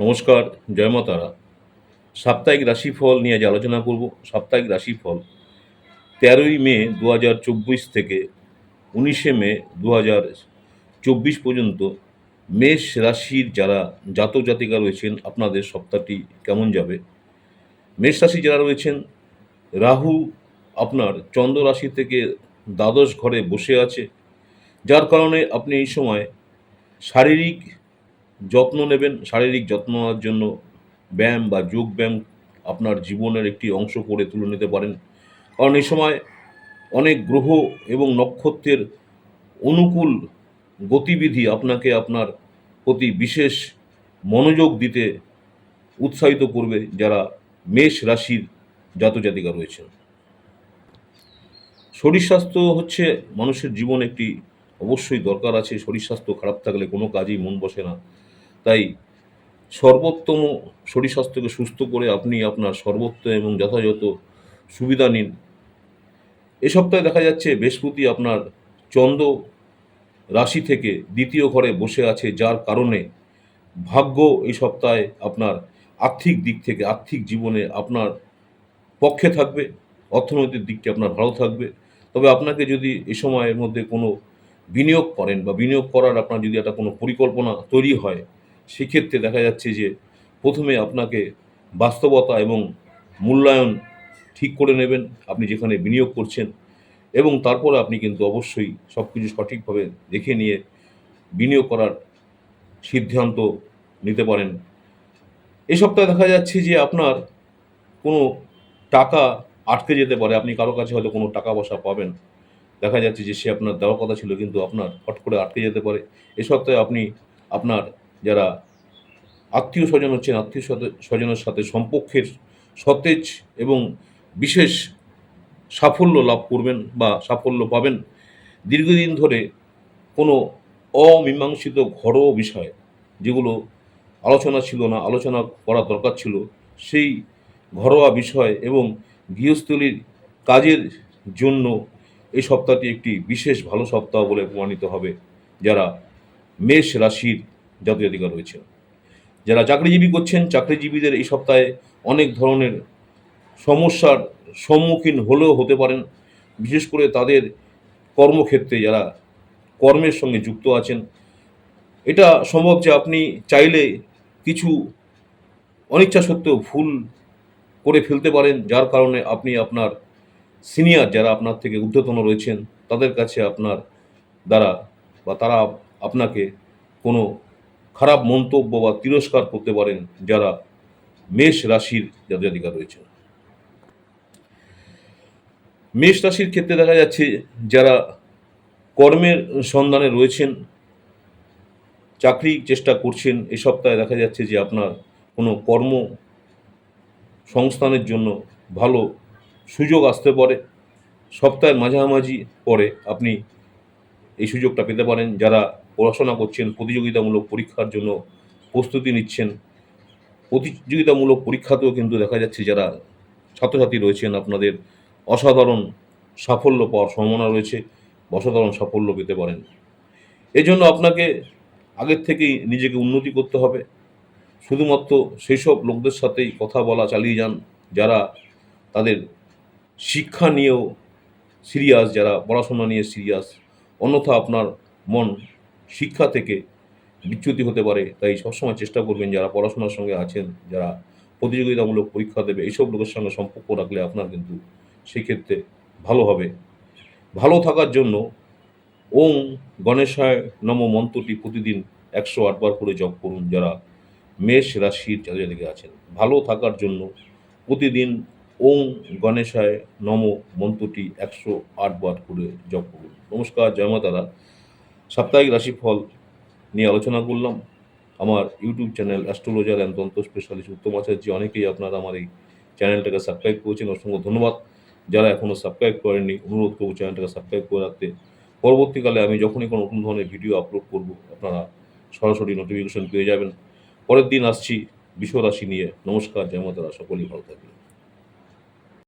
নমস্কার, জয় মা তারা। সাপ্তাহিক রাশিফল নিয়ে আজ আলোচনা করব। সাপ্তাহিক রাশিফল তেরোই মে দু হাজার চব্বিশ থেকে উনিশে মে দু হাজার চব্বিশ পর্যন্ত মেষ রাশির যারা জাতক জাতিকা রয়েছেন, আপনাদের সপ্তাহটি কেমন যাবে? মেষ রাশি যারা রয়েছেন, রাহু আপনার চন্দ্র রাশি থেকে দ্বাদশ ঘরে বসে আছে। যার কারণে আপনি এই সময় শারীরিক যত্ন নেবেন, শারীরিক যত্ন নেওয়ার জন্য ব্যায়াম বা যোগ ব্যায়াম আপনার জীবনের একটি অংশ করে তুলে নিতে পারেন। কারণ এই সময় অনেক গ্রহ এবং নক্ষত্রের অনুকূল গতিবিধি আপনাকে আপনার প্রতি বিশেষ মনোযোগ দিতে উৎসাহিত করবে যারা মেষ রাশির জাতজাতিকা রয়েছেন। শরীর স্বাস্থ্য হচ্ছে মানুষের জীবন একটি অবশ্যই দরকার আছে। শরীর স্বাস্থ্য খারাপ থাকলে কোনো কাজেই মন বসে না। তাই সর্বোত্তম শরীর স্বাস্থ্যকে সুস্থ করে আপনি আপনার সর্বোত্তম এবং যথাযথ সুবিধা নিন। এ সপ্তাহে দেখা যাচ্ছে বৃহস্পতি আপনার চন্দ্র রাশি থেকে দ্বিতীয় ঘরে বসে আছে, যার কারণে ভাগ্য এই সপ্তাহে আপনার আর্থিক দিক থেকে, আর্থিক জীবনে আপনার পক্ষে থাকবে, অর্থনৈতিক দিকটি আপনার ভালো থাকবে। তবে আপনাকে যদি এ সময়ের মধ্যে কোনো বিনিয়োগ করেন বা বিনিয়োগ করার আপনার যদি একটা কোনো পরিকল্পনা তৈরি হয় সেক্ষেত্রে দেখা যাচ্ছে যে প্রথমে আপনাকে বাস্তবতা এবং মূল্যায়ন ঠিক করে নেবেন, আপনি যেখানে বিনিয়োগ করছেন এবং তারপরে আপনি কিন্তু অবশ্যই সব কিছু সঠিকভাবে দেখে নিয়ে বিনিয়োগ করার সিদ্ধান্ত নিতে পারেন। এই সপ্তাহে দেখা যাচ্ছে যে আপনার কোনো টাকা আটকে যেতে পারে, আপনি কারও কাছে হয়তো কোনো টাকা পয়সা পাবেন। দেখা যাচ্ছে যে সে আপনার দেওয়ার কথা ছিল কিন্তু আপনার হট করে আটকে যেতে পারে। এ সপ্তাহে আপনি আপনার যারা আত্মীয় স্বজন হচ্ছেন, আত্মীয় স্বজনের সাথে সম্পর্কের সতেজ এবং বিশেষ সাফল্য লাভ করবেন বা সাফল্য পাবেন, দীর্ঘদিন ধরে কোনো অমীমাংসিত ঘরোয়া বিষয় যেগুলো আলোচনা ছিল না, আলোচনা করা দরকার ছিল, সেই ঘরোয়া বিষয় এবং গৃহস্থলীর কাজের জন্য এই সপ্তাহটি একটি বিশেষ ভালো সপ্তাহ বলে প্রমাণিত হবে, যারা মেষ রাশির জাতীয়তিকা রয়েছে যারা চাকরিজীবী করছেন, চাকরিজীবীদের এই সপ্তাহে অনেক ধরনের সমস্যার সম্মুখীন হলেও হতে পারেন। বিশেষ করে তাদের কর্মক্ষেত্রে যারা কর্মের সঙ্গে যুক্ত আছেন, এটা সম্ভব যে আপনি চাইলে কিছু অনিচ্ছা সত্ত্বেও ভুল করে ফেলতে পারেন, যার কারণে আপনি আপনার সিনিয়র যারা আপনার থেকে ঊর্ধ্বতন রয়েছেন, তাদের কাছে আপনার দ্বারা বা তারা আপনাকে কোনো খারাপ মন্তব্য বা তিরস্কার করতে পারেন যারা মেষ রাশির জাতিকা রয়েছেন মেষ রাশির ক্ষেত্রে দেখা যাচ্ছে যারা কর্মের সন্ধানে রয়েছেন চাকরি চেষ্টা করছেন এই সপ্তাহে দেখা যাচ্ছে যে আপনার কোনো কর্ম সংস্থানের জন্য ভালো সুযোগ আসতে পারে। সপ্তাহের মাঝামাঝি পরে আপনি এই সুযোগটা পেতে পারেন। যারা পড়াশোনা করছেন, প্রতিযোগিতামূলক পরীক্ষার জন্য প্রস্তুতি নিচ্ছেন। প্রতিযোগিতামূলক পরীক্ষাতেও কিন্তু দেখা যাচ্ছে যারা ছাত্রছাত্রী রয়েছেন, আপনাদের অসাধারণ সাফল্য পাওয়ার সম্ভাবনা রয়েছে অসাধারণ সাফল্য পেতে পারেন। এজন্য আপনাকে আগের থেকেই নিজেকে উন্নতি করতে হবে। শুধুমাত্র সেই সব লোকদের সাথেই কথা বলা, চালিয়ে যান যারা তাদের শিক্ষা নিয়েও সিরিয়াস যারা পড়াশোনা নিয়ে সিরিয়াস অন্যথা আপনার মন শিক্ষা থেকে বিচ্যুতি হতে পারে, তাই সবসময় চেষ্টা করবেন যারা পড়াশোনার সঙ্গে আছেন, যারা প্রতিযোগিতামূলক পরীক্ষা দেবে, এইসব লোকের সঙ্গে সম্পর্ক রাখলে আপনার কিন্তু সেক্ষেত্রে ভালো হবে। ভালো থাকার জন্য ওং গণেশায় নম মন্ত্রটি প্রতিদিন একশো আটবার করে জপ করুন, যারা মেষ রাশির জাতিকে আছেন। ভালো থাকার জন্য প্রতিদিন ওং গণেশায় নম মন্ত্রটি একশো আটবার করে জপ করুন। নমস্কার, জয় মাতারা সাপ্তাহিক রাশিফল নিয়ে আলোচনা করলাম। আমার ইউটিউব চ্যানেল অ্যাস্ট্রোলজার অ্যান্ড তন্ত্র স্পেশালিস্ট উত্তম আচার্য অনেকেই আপনারা আমার এই চ্যানেলটাকে সাবস্ক্রাইব করেছেন, অসংখ্য ধন্যবাদ। যারা এখনও সাবস্ক্রাইব করেননি, অনুরোধ করব চ্যানেলটাকে সাবস্ক্রাইব করে রাখতে। পরবর্তীকালে আমি যখনই কোনো নতুন ধরনের ভিডিও আপলোড করব, আপনারা সরাসরি নোটিফিকেশন পেয়ে যাবেন। পরের দিন আসছি বিশ্বরাশি নিয়ে। নমস্কার, জয় মাতারা, সকলেই ভালো থাকবেন।